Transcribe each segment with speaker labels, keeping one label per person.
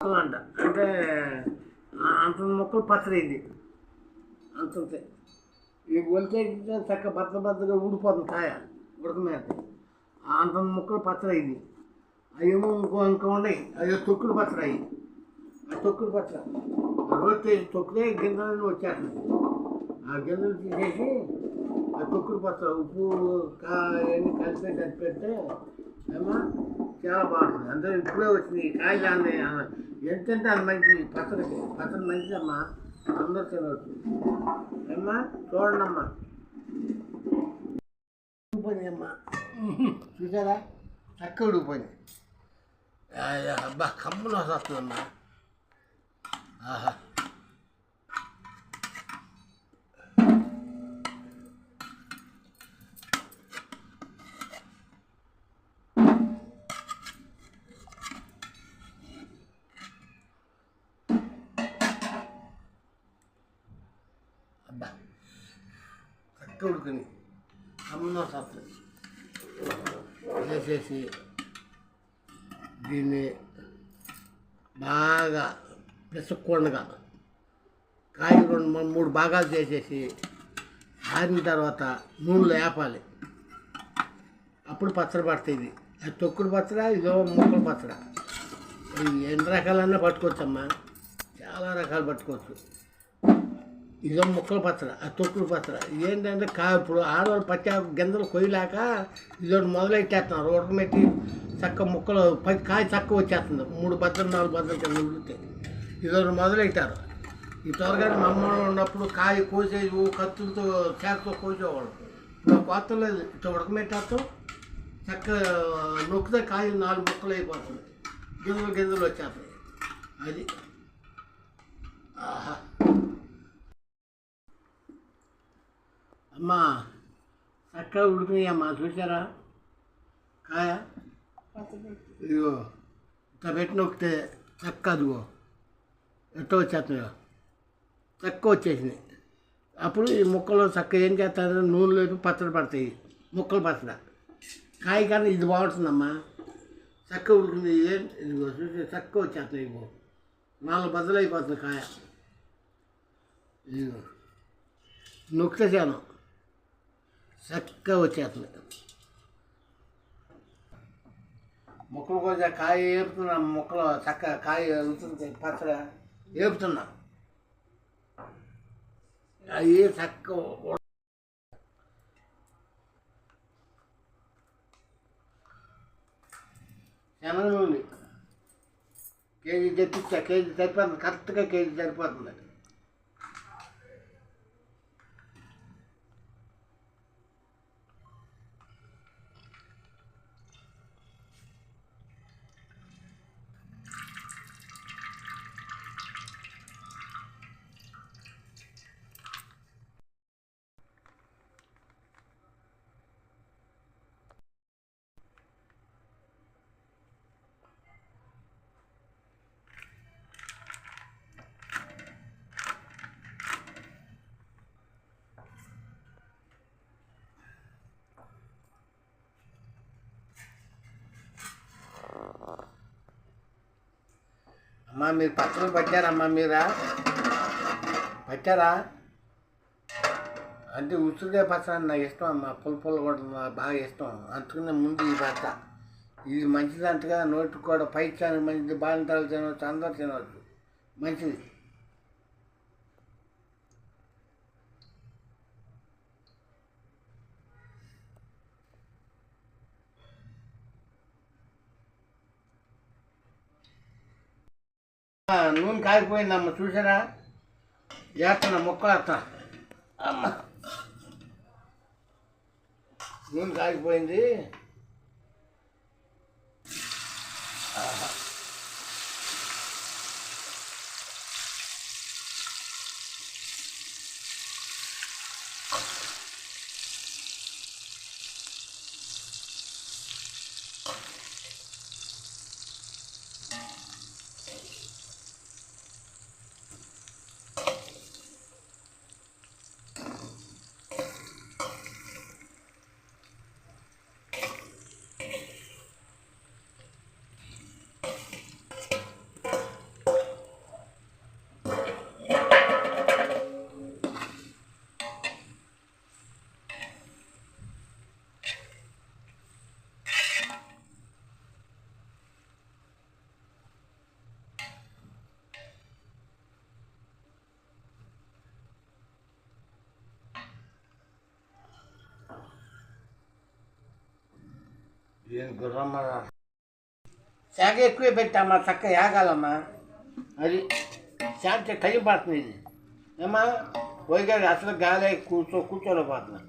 Speaker 1: అంట అంటే అంత మొక్కలు పచ్చడైంది అంతే ఈ ఒలితే చక్క బద్ద బద్దగా ఊడిపోతుంది కాయ ఉడక మీద. అంత మొక్కలు పచ్చడైంది అవేమో ఇంకో ఇంకా ఉన్నాయి. అవి తొక్కుడు పచ్చడి అవి ఆ తొక్కుడు పచ్చడి. రోజు తొక్కులే తొక్కుతే వచ్చేస్తున్నాయి. ఆ గింజలు తీసేసి తొక్కుడు పచ్చడి ఉప్పు కాయన్ని కలిపి కలిపి పెడితే ఏమో చాలా బాగుంటుంది. అందరూ ఇప్పుడే వచ్చింది కాయలు అన్నీ ఎంతంటే అది మంచిది. పచ్చడికి పచ్చడి మంచిదమ్మా. అందరూ తినవచ్చు ఏమ్మా చూడండమ్మా. ఉడిపోయింది అమ్మా. చూసారా? చక్క ఉడిపోయింది అబ్బా కమ్ములు వస్తుందమ్మా ఆహా. చక్క ఉడుకుని కమ్ములు వస్తుంది వేసేసి దీన్ని బాగా పిసక్కుండగా కాయలు రెండు మూడు- భాగాలు చేసేసి ఆరిన తర్వాత నూనెలో వేపాలి అప్పుడు పచ్చడి పడుతుంది. అది తొక్కుడు పచ్చడా ఇదో ముక్కలు పచ్చడా. ఎన్ని రకాలన్నా పట్టుకోవచ్చమ్మా. చాలా రకాలు పట్టుకోవచ్చు. ఇదో ముక్కలు పత్ర ఆ తొక్కుల పత్ర ఏంటంటే కా ఇప్పుడు ఆడవాళ్ళు పచ్చి గింజలు కొయ్యలేక ఇదో మొదలెట్టేస్తున్నారు. ఉడకమెట్టి చక్క ముక్కలు పది కాయ చక్క వచ్చేస్తుంది. మూడు బద్దలు నాలుగు బద్దలు కింద ఉడితే ఇదో మొదలెట్టారు. ఈ త్వరగా మా అమ్మ ఉన్నప్పుడు కాయ కోసేవి కత్తులతో చేతతో కోసేవాళ్ళు. ఇప్పుడు కొత్త లేదు. ఇట్లా ఉడకమెట్టేస్తాం చక్క నొక్కితే కాయ నాలుగు ముక్కలు అయిపోతుంది గింజలు గింజలు వచ్చేస్తాయి. అది. ఆహా. అమ్మా చక్కగా ఉడికినాయి అమ్మా చూసారా కాయ? ఇదిగో ఇంత పెట్టిన ఒకటే చక్క అదిగో. ఎట్ట వచ్చేస్తున్నాయో. చక్క వచ్చేసినాయి. అప్పుడు ఈ ముక్కలు చక్క ఏం చేస్తారు నూనెలో పచ్చడి పడతాయి. ముక్కలు పచ్చడి. కాయ కానీ ఇది బాగుంటుందమ్మా. చక్క ఉడికింది ఏం? ఇదిగో చూసి చక్క వచ్చేస్తున్నాయి ఇగో. నాలుగు బద్దలు అయిపోతుంది కాయ. ఇదిగో నొక్కితే చక్కగా వచ్చేస్తుంది. మొక్కలు కొంచెం కాయ ఏపుతున్నా మొక్కలు చక్క కాయ వెళ్తుంది పచ్చడి ఏపుతున్నా. అవి చక్క శనగ నూనె. కేజీ తెప్పించా కేజీ సరిపోతుంది కరెక్ట్గా కేజీ సరిపోతుంది. అమ్మా మీరు పచ్చళ్ళు పట్టారమ్మా మీరా? పట్టారా? అంటే ఉసిరికాయ పచ్చడి నాకు ఇష్టం అమ్మా పుల్ల పుల్ల కూడా బాగా ఇష్టం. అందుకనే ముందు ఈ పచ్చ. ఇది మంచిది అంతగా నోటికి కూడా పైచానికి మంచిది బాలింతలు తినవచ్చు అందరూ తినవచ్చు. మంచిది. నూనె కాగిపోయిందమ్మ చూసారా? చేస్తున్నా ముక్కలు వేస్తున్నా అమ్మ. నూనె కాగిపోయింది. ఆహా. గుర్రమ్మ? శాఖ ఎక్కువే పెట్టామా? చక్క యాగాలమ్మా. అది శాంత టైం పడుతుంది ఇది. ఏమ్మా? పోయిగాడు అసలు గాలి కూర్చో కూర్చోలేకపోతున్నా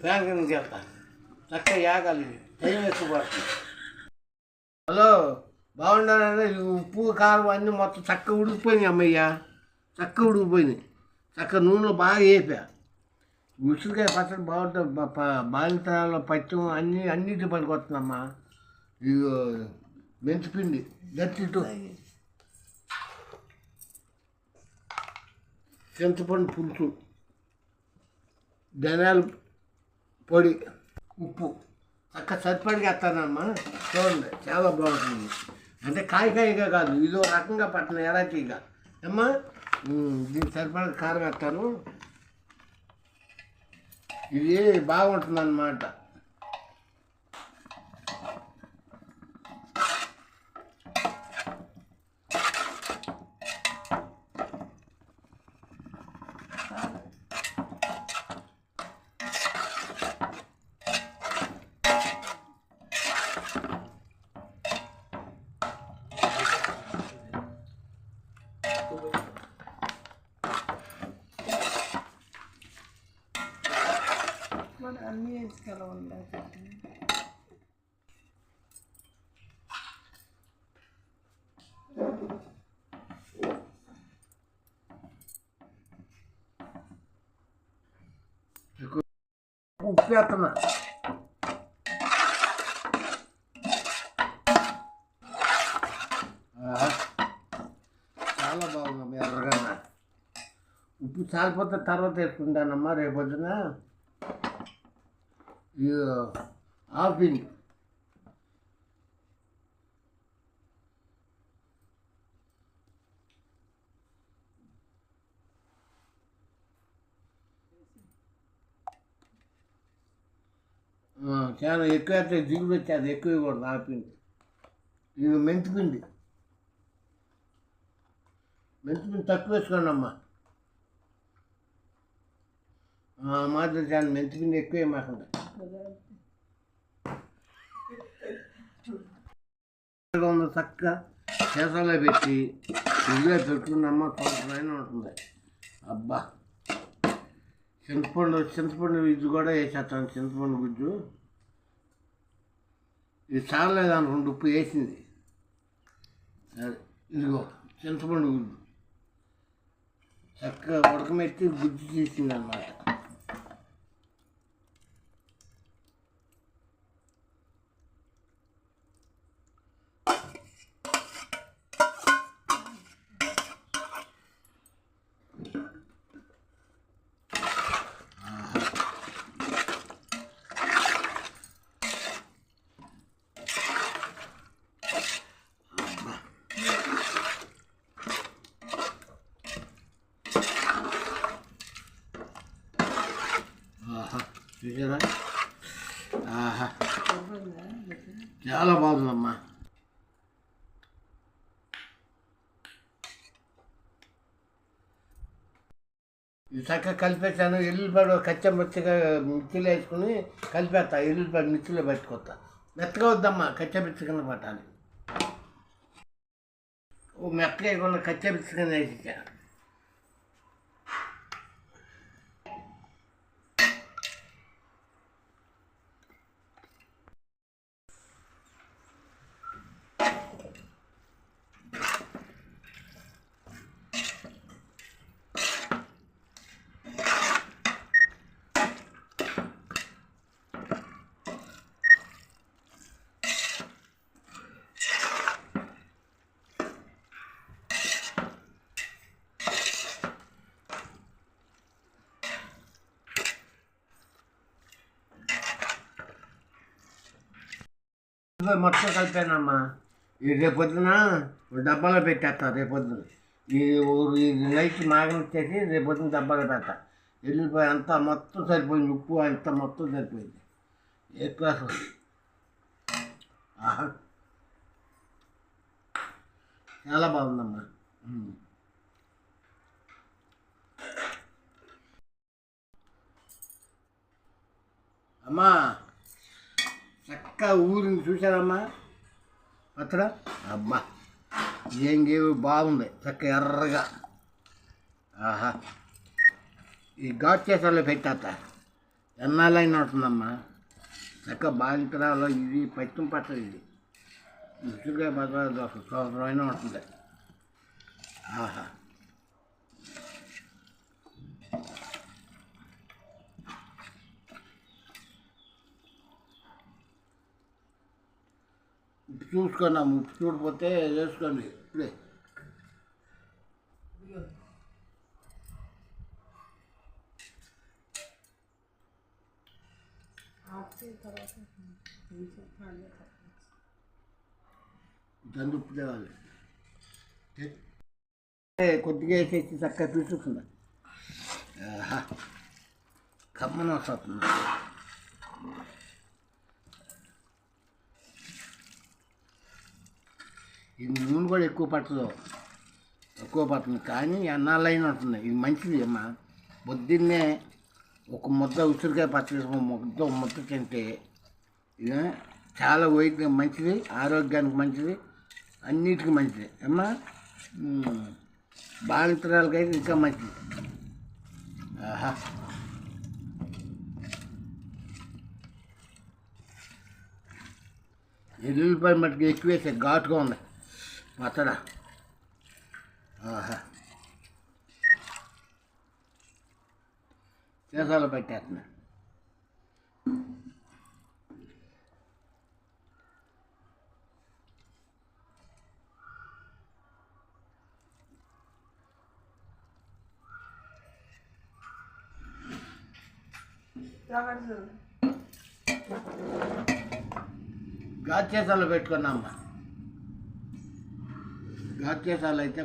Speaker 1: ఫ్యాన్ కిందకి వెళ్తా చక్క యాగాలి ఇది టైం ఎక్కువ పడుతుంది. హలో బాగున్నారా? ఉప్పు కారం అన్నీ మొత్తం చక్క ఉడికిపోయినాయి అమ్మయ్య. చక్క ఉడికిపోయినాయి. చక్క నూనెలో బాగా వేపా. ఉసిరికాయ పచ్చడి బాగుంటుంది బాలింతరాల్లో పచ్చం అన్నీ అన్నిటి పనికి వస్తుందమ్మా ఇది మెంతిపిండి గట్టిటు చింతపండు పులుసు ధనియాల పొడి ఉప్పు. చక్క సరిపడిగా వేస్తానమ్మా. చూడండి చాలా బాగుంటుంది. అంటే కాయ కాయగా కాదు ఇదో రకంగా పట్టిన ఎరాటీగా అమ్మా దీనికి సరిపడ కారం వేస్తాను. ఇది బాగుంటుంది అన్నమాట
Speaker 2: మరి అన్నీ వేసుకోవాలి ఉండదు
Speaker 1: ఉప్పు వేస్తున్నా చాలా బాగుందమ్మా ఎర్రగా. ఉప్పు చాలిపోతే తర్వాత వేసుకుంటానమ్మా రేపొద్దున ఇది ఆపింది చాలా ఎక్కువ అయితే దిగులు వచ్చేది ఎక్కువ కూడా ఆపిండి ఇది మెంతిపిండి. మెంతిపిండి తక్కువ వేసుకోండి అమ్మా మాత్రం చాలా మెంతిపిండి ఎక్కువ ఏమాకుండా ఉంది చక్కగా చేసాలో పెట్టి ఇల్లు పెట్టుకున్నమ్మ సంవత్సరం ఉంటుంది. అబ్బా. చింతపండు చింతపండు గుజ్జు కూడా వేసేస్తాను. చింతపండు గుజ్జు. ఇది చాలలేదు అనుకుంటే ఉప్పు వేసింది. సరే ఇదిగో చింతపండు గుజ్జు. చక్కగా ఉడకమెట్టి గుజ్జు తీసింది అన్నమాట ఆహా చూసారా ఆహా. చాలా బాగుందమ్మా. చక్కగా కలిపేసాను ఎల్లుల్లిపాడు కచ్చమిర్చిగా మిర్చిలో వేసుకుని కలిపేస్తా ఎల్లుల్లిపాడు మిర్చిలో పెట్టుకొస్తా. మెత్తగా వద్దమ్మా కచ్చమిర్చి కింద పట్టాలి. ఓ మెత్తగా వేయకుండా కచ్చమిర్చి కింద వేసేసా. ఇదిగో మొత్తం కలిపానమ్మా. ఇది రేపొద్దున పొద్దున డబ్బాలో పెట్టేస్తా రేపొద్దున ఈ ఊరు ఇది నైట్ మాగనిచ్చేసి రేపొద్దున డబ్బాలో పెడతా. వెళ్ళిపోయి అంతా మొత్తం సరిపోయింది ఉప్పు అంతా మొత్తం సరిపోయింది. A class? చాలా బాగుందమ్మా. అమ్మా. చక్క ఊరిని చూసారమ్మా అక్కడ అబ్బా ఏం గేవి బాగుంది. చక్క ఎర్రగా. ఆహా. ఈ ఘాట్ చేసాలో పెట్టాత ఎన్నాళ్ళైనా ఉంటుందమ్మా? చక్క బాలింతరాలో ఇది పచ్చిమ పట్టదు ఇది. ఉసిరికాయ పచ్చడి దోశ సంవత్సరమైనా ఉంటుంది. ఆహా. చూసుకున్నాము ఉప్పు చూడకపోతే వేసుకోండి ఇప్పుడే
Speaker 2: ఆఫ్
Speaker 1: ఉప్పు తేవాలి కొద్దిగా వేసేసి చక్కగా పీసుకుందా కమ్మన వస్తుంది. ఇది నూనె కూడా ఎక్కువ పట్టదు. ఎక్కువ పడుతుంది కానీ ఎన్నాళ్ళైనా ఉంటుంది. ఇది మంచిది అమ్మా. పొద్దున్నే ఒక ముద్ద ఉసిరికాయ పచ్చడి ముద్ద ఒక ముద్ద తింటే ఇది చాలా వైద్యం మంచిది ఆరోగ్యానికి మంచిది అన్నిటికీ మంచిది. అమ్మా బాలింతరాలకైతే ఇంకా మంచిది. ఆహా. ఎల్లుల్లిపాయ మట్టుకు ఎక్కువేసే ఘాటుగా ఉంది. పచ్చడా ఆహా. సీసాలో పెట్టేస్తున్నా.
Speaker 2: జాగ్రత్త
Speaker 1: ఘాట్ చేసాలో పెట్టుకున్నామ్మా. ఘాట్ చేసాలు అయితే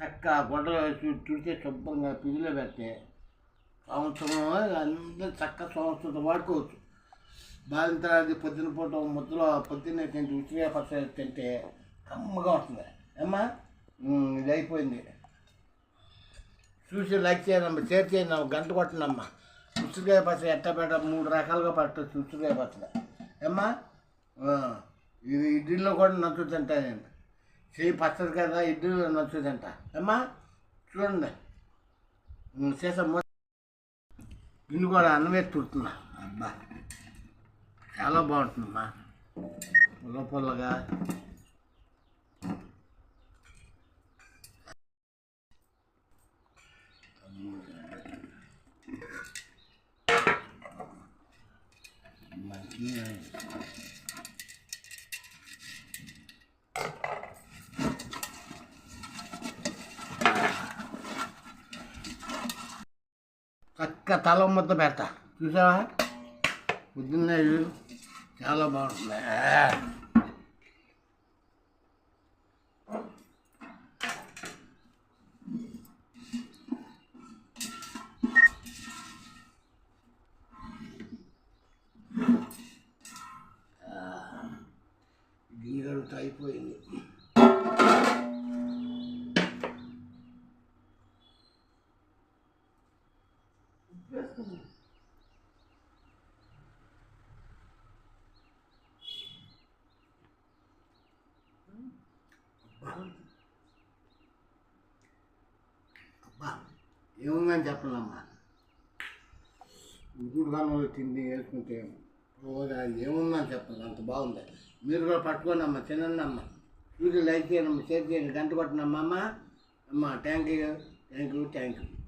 Speaker 1: చక్క గుడ్డలో చుడితే శుభ్రంగా పిజిలో పెడితే సంవత్సరం అందరూ చక్క సంవత్సరం వాడుకోవచ్చు. బాలింతరాది పొద్దున పూట ముద్దలో పొద్దున్నే తింటే ఉచిగా పచ్చడి తింటే కమ్మగా ఉంటుంది అమ్మా ఇది అయిపోయింది. చూసి లైక్ చేయనమ్మా షేర్ చేయండి గంట కొట్టనమ్మా ఉసిరికాయ పచ్చడి ఎట్ట పెట్ట మూడు రకాలుగా పట్టచ్చు ఉసిరికాయ పచ్చడి. ఏమ్మా? ఇది ఇడ్లీలో కూడా నచ్చు తింటాను నేను. చేయి పచ్చదు కదా ఇడ్లీలో నచ్చుదంట. అమ్మా చూడండి. ఉమ్, ఇన్ని కూడా అన్నమే తుడుతున్నా. అబ్బా చాలా బాగుంటుందమ్మా. పుల్ల పుల్లగా మంచిగా చక్క తల ముద్ద పెడతా. చూసావా? పొద్దున్నే చాలా బాగుంటుంది ఆ. గిన్నెగడుగుతా అయిపోయింది అబ్బా ఏముందని చెప్పలేమ్మా ఇంకుడు తిండి వేసుకుంటే రోజా ఏముందని చెప్పను అంత బాగుంది. మీరు కూడా పట్టుకోండి అమ్మ తినండి అమ్మ. వీడియో లైక్ చేయండి షేర్ చేయండి గంట కొట్టనమ్మా అమ్మ అమ్మ. Thank you thank you thank you